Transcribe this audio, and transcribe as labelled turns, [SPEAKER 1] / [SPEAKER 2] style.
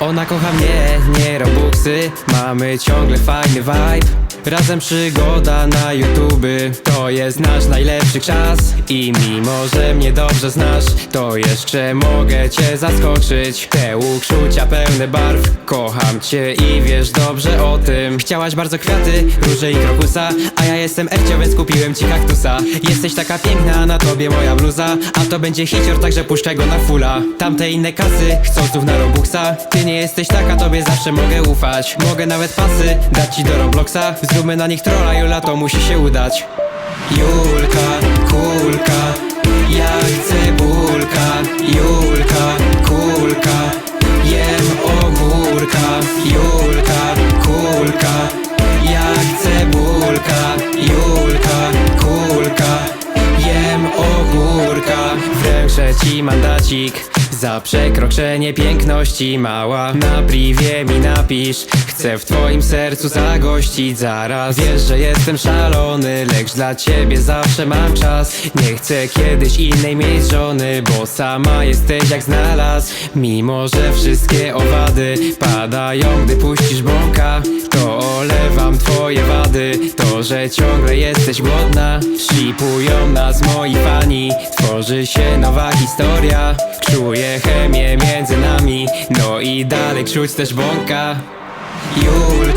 [SPEAKER 1] Ona kocha mnie, nie robuxy Mamy ciągle fajny vibe Razem przygoda na YouTube To jest nasz najlepszy czas. I mimo, że mnie dobrze znasz To jeszcze mogę cię zaskoczyć. Te uczucia pełne barw. Kocham cię i wiesz dobrze o tym. Chciałaś bardzo kwiaty, róże i krokusa. A ja jestem Ercio, więc kupiłem ci kaktusa. Jesteś taka piękna, na tobie moja bluza. A to będzie hicior, także puszczaj go na fula. Tamte inne kasy, chcą na Robuxa. Ty nie jesteś taka, tobie zawsze mogę ufać. Mogę nawet pasy, dać ci do Robloxa Zróbmy na nich trolla, Jula, to musi się udać. Julka, kulka, jak cebulka Julka, kulka, jem ogórka. Julka, kulka, jak cebulka Julka, kulka, jem ogórka. Wręczę ci mandacik za przekroczenie piękności mała. Na privie mi napisz. Chcę w twoim sercu zagościć. Zaraz Wiesz, że jestem szalony Lecz dla ciebie zawsze mam czas. Nie chcę kiedyś innej mieć żony Bo sama jesteś jak znalazł. Mimo, że wszystkie owady Padają, gdy puścisz bąka To olewam twoje wady. To, że ciągle jesteś głodna Shipują nas moi fani Tworzy się nowa historia. Czuję chemię między nami. No i dalej czuć też bąka. Julka,